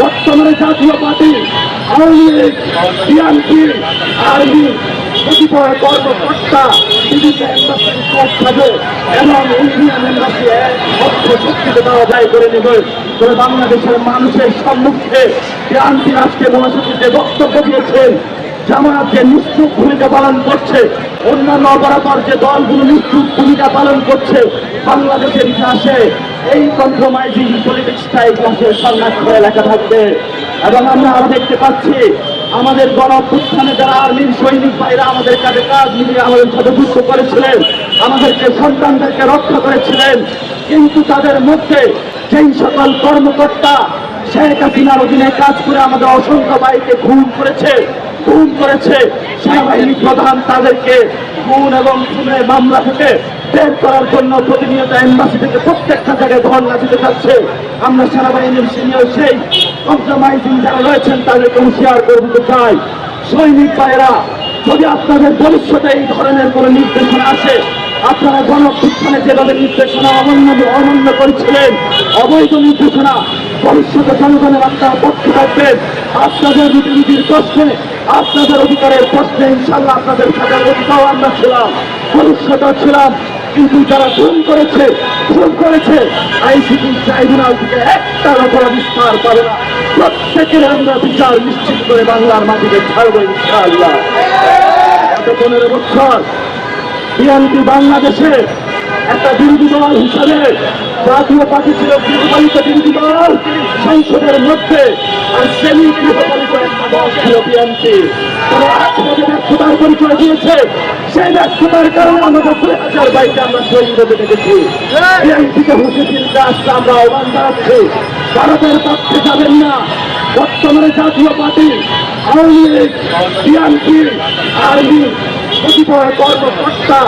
বর্তমানে জাতীয় পার্টি আওয়ামী লীগ কর্মকর্তা এবং যায় করে বাংলাদেশের মানুষের সম্মুখে বিএনপি আজকে মহাসচিব যে বক্তব্য দিয়েছেন জামায়াত যে নিশ্চুপ ভূমিকা পালন করছে। অন্যান্য অপরাধর যে দলগুলো নিশ্চুপ ভূমিকা পালন করছে বাংলাদেশের ইতিহাসে এই কম্প্রোমাইজিং পলিটিক্সটা ইতিহাসের সংরক্ষণে এলাকা থাকবে। এবং আমরা আরও দেখতে পাচ্ছি, আমাদের গণ অভ্যুত্থানে যারা আর্মির সৈনিক ভাইরা আমাদের কাছে কাজ মিলিয়ে আমাদের যুদ্ধ করেছিলেন, আমাদেরকে সন্তানদেরকে রক্ষা করেছিলেন, কিন্তু তাদের মধ্যে যেই সকল কর্মকর্তা শেখ হাসিনার অধীনে কাজ করে আমাদের অসংখ্য ভাইকে খুন করেছে খুন করেছে, সেনাবাহিনী প্রধান তাদেরকে খুন এবং খুনের মামলা থেকে বের করার জন্য প্রতিনিয়ত এম্বাসি থেকে প্রত্যেকটা জায়গায় ধর্ণা দিতে যাচ্ছে আমরা সেনাবাহিনীর সিনিয়র সেই কম্প্রোমাইজিং যারা রয়েছেন, তাদেরকে হুঁশিয়ার করে দিতে চাই। সৈনিক ভাইরা যদি আপনাদের ভবিষ্যতে এই ধরনের কোনো নির্দেশনা আসে, আপনারা গণপ্রস্থানে যেভাবে নির্দেশনা অমান্য অমান্য করেছিলেন, অবৈধ নির্দেশনা, ভবিষ্যতে জনগণের আপনারা পক্ষে থাকবেন। আপনাদের রীতিনীতির প্রশ্নে, আপনাদের অধিকারের প্রশ্নে ইনশাল্লাহ আপনাদের সাজার অধিকার আমরা ছিলাম। ভবিষ্যতে ছিলাম। কিন্তু যারা খুন করেছে খুন করেছে, আইসিটি ট্রাইব্যুনাল থেকে একটা অপরাধ বিস্তার পাবে না। প্রত্যেকের আমরা বিচার নিশ্চিত করে বাংলার মাটিকে ছাড়বো ইনশাআল্লাহ। পনেরো বছর বিএনপি বাংলাদেশে একটা বিরোধী দল হিসাবে জাতীয় পার্টি ছিল গৃহপালিত বিরোধী দল, সংসদের মধ্যে আর সেমি গৃহপালিত ব্যর্থতার পরিচয় দিয়েছে। সেই ব্যর্থতার কারণে আমাদের হাজার বাইকে আমরা শহীদ হতে দেখেছি। বিএনপিকে হুঁশিয়ারির কাজটা আমরা আহ্বান জানাচ্ছি ভারতের পক্ষে যাবেন না। বর্তমানে Jatiya party, Awami League, BNP army কতিপয় কর্মকর্তা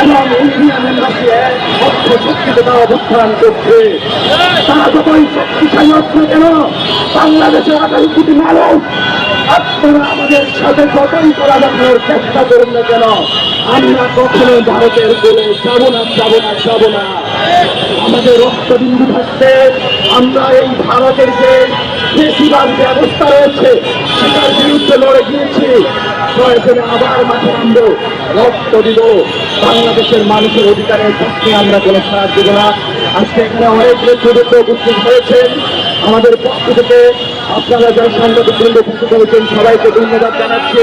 এবং ইন্ডিয়ান অর্থ শক্তিতে তারা অবস্থান করছে। তারা যতই শক্তিশালী না কেন বাংলাদেশের আঠারো কোটি মানুষ আপনারা আমাদের সাথে যতই করা দেখানোর চেষ্টা করুন না কেন? আমরা কখনো ভারতের বলে যাব না যাব না যাব না। আমাদের রক্তবিন্দু থাকতে আমরা এই ভারতের যে বেশিরভাগ ব্যবস্থা রয়েছে, সেটার বিরুদ্ধে লড়ে গিয়েছি। প্রয়োজনে আবার মাঠে নামবো, রক্ত দিব। বাংলাদেশের মানুষের অধিকারের পক্ষে আমরা কোনো সাহায্য দেব না। আজকে এখানে অনেক নেতৃত্ব উপস্থিত হয়েছেন। আমাদের পক্ষ থেকে আপনারা যারা সাংবাদিক বৃন্দ উপস্থিত হয়েছেন সবাইকে ধন্যবাদ জানাচ্ছি।